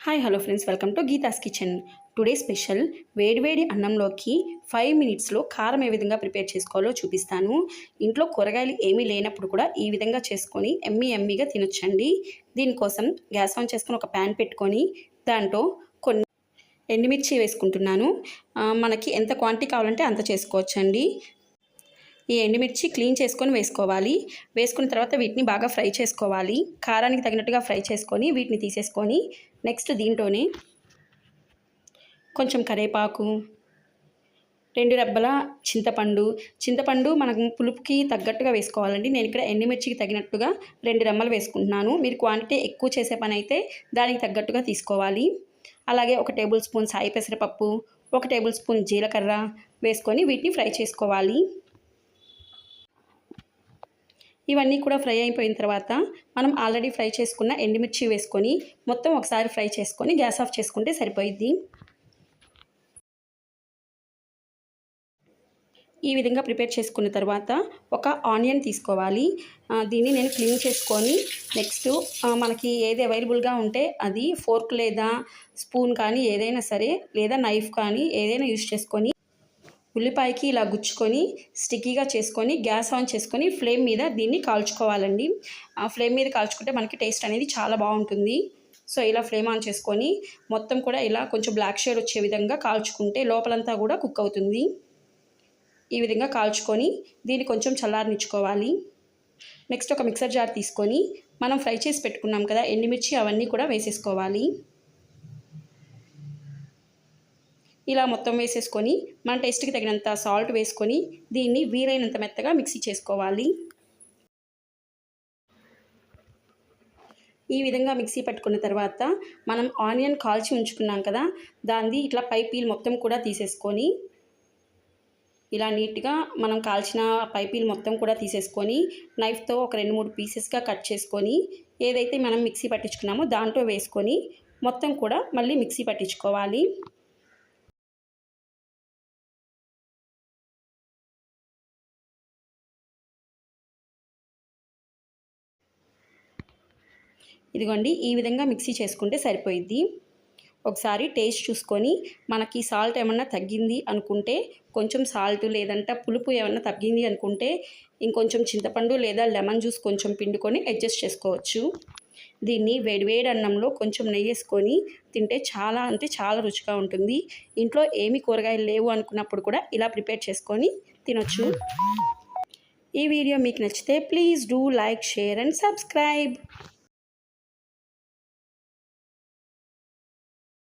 Hi hello friends welcome to Geetha's kitchen today special వేడివేడి అన్నంలోకి five మినిట్స్లో కారం ఏ విధంగా ప్రిపేర్ చేసుకోవాలో చూపిస్తాను. ఇంట్లో కూరగాయలు ఏమీ లేనప్పుడు కూడా ఈ విధంగా చేసుకొని ఎమ్మి ఎమ్మిగా తినొచ్చండి. దీనికోసం గ్యాస్ ఆన్ చేసుకొని ఒక ప్యాన్ పెట్టుకొని దాంట్లో కొన్ని ఎండుమిర్చి వేసుకుంటున్నాను. మనకి ఎంత క్వాంటిటీ కావాలంటే అంత చేసుకోవచ్చండి. ఈ ఎండుమిర్చి క్లీన్ చేసుకొని వేసుకోవాలి. వేసుకున్న తర్వాత వీటిని బాగా ఫ్రై చేసుకోవాలి. కారానికి తగినట్టుగా ఫ్రై చేసుకొని వీటిని తీసేసుకొని నెక్స్ట్ దీంట్లోనే కొంచెం కరేపాకు రెండు రెబ్బల చింతపండు. చింతపండు మనకు పులుపుకి తగ్గట్టుగా వేసుకోవాలండి. నేను ఇక్కడ ఎండుమిర్చికి తగినట్టుగా రెండు రెమ్మలు వేసుకుంటున్నాను. మీరు క్వాంటిటీ ఎక్కువ చేసే పని అయితే దానికి తగ్గట్టుగా తీసుకోవాలి. అలాగే ఒక టేబుల్ స్పూన్ సాయి పెసరపప్పు ఒక టేబుల్ స్పూన్ జీలకర్ర వేసుకొని వీటిని ఫ్రై చేసుకోవాలి. ఇవన్నీ కూడా ఫ్రై అయిపోయిన తర్వాత మనం ఆల్రెడీ ఫ్రై చేసుకున్న ఎండుమిర్చి వేసుకొని మొత్తం ఒకసారి ఫ్రై చేసుకొని గ్యాస్ ఆఫ్ చేసుకుంటే సరిపోయిద్ది. ఈ విధంగా ప్రిపేర్ చేసుకున్న తర్వాత ఒక ఆనియన్ తీసుకోవాలి. దీన్ని నేను క్లీన్ చేసుకొని నెక్స్ట్ మనకి ఏది అవైలబుల్గా ఉంటే అది ఫోర్క్ లేదా స్పూన్ కానీ ఏదైనా సరే లేదా నైఫ్ కానీ ఏదైనా యూజ్ చేసుకొని ఉల్లిపాయకి ఇలా గుచ్చుకొని స్టిక్కీగా చేసుకొని గ్యాస్ ఆన్ చేసుకొని ఫ్లేమ్ మీద దీన్ని కాల్చుకోవాలండి. ఆ ఫ్లేమ్ మీద కాల్చుకుంటే మనకి టేస్ట్ అనేది చాలా బాగుంటుంది. సో ఇలా ఫ్లేమ్ ఆన్ చేసుకొని మొత్తం కూడా ఇలా కొంచెం బ్లాక్ షేడ్ వచ్చే విధంగా కాల్చుకుంటే లోపలంతా కూడా కుక్ అవుతుంది. ఈ విధంగా కాల్చుకొని దీన్ని కొంచెం చల్లారనిచ్చుకోవాలి. నెక్స్ట్ ఒక మిక్సర్ జార్ తీసుకొని మనం ఫ్రై చేసి పెట్టుకున్నాం కదా ఎండుమిర్చి అవన్నీ కూడా వేసేసుకోవాలి. ఇలా మొత్తం వేసేసుకొని మన టేస్ట్కి తగినంత సాల్ట్ వేసుకొని దీన్ని వీలైనంత మెత్తగా మిక్సీ చేసుకోవాలి. ఈ విధంగా మిక్సీ పట్టుకున్న తర్వాత మనం ఆనియన్ కాల్చి ఉంచుకున్నాం కదా దాన్ని ఇట్లా పై పీల్ మొత్తం కూడా తీసేసుకొని ఇలా నీట్గా మనం కాల్చిన పైపీల్ మొత్తం కూడా తీసేసుకొని నైఫ్తో ఒక రెండు మూడు పీసెస్గా కట్ చేసుకొని ఏదైతే మనం మిక్సీ పట్టించుకున్నామో దాంట్లో వేసుకొని మొత్తం కూడా మళ్ళీ మిక్సీ పట్టించుకోవాలి. ఇదిగోండి ఈ విధంగా మిక్సీ చేసుకుంటే సరిపోయిద్ది. ఒకసారి టేస్ట్ చూసుకొని మనకి సాల్ట్ ఏమన్నా తగ్గింది అనుకుంటే కొంచెం సాల్ట్ లేదంటే పులుపు ఏమన్నా తగ్గింది అనుకుంటే ఇంకొంచెం చింతపండు లేదా లెమన్ జ్యూస్ కొంచెం పిండుకొని అడ్జస్ట్ చేసుకోవచ్చు. దీన్ని వేడివేడి అన్నంలో కొంచెం నెయ్యి వేసుకొని తింటే చాలా అంటే చాలా రుచిగా ఉంటుంది. ఇంట్లో ఏమి కూరగాయలు లేవు అనుకున్నప్పుడు కూడా ఇలా ప్రిపేర్ చేసుకొని తినొచ్చు. ఈ వీడియో మీకు నచ్చితే please do like share and subscribe.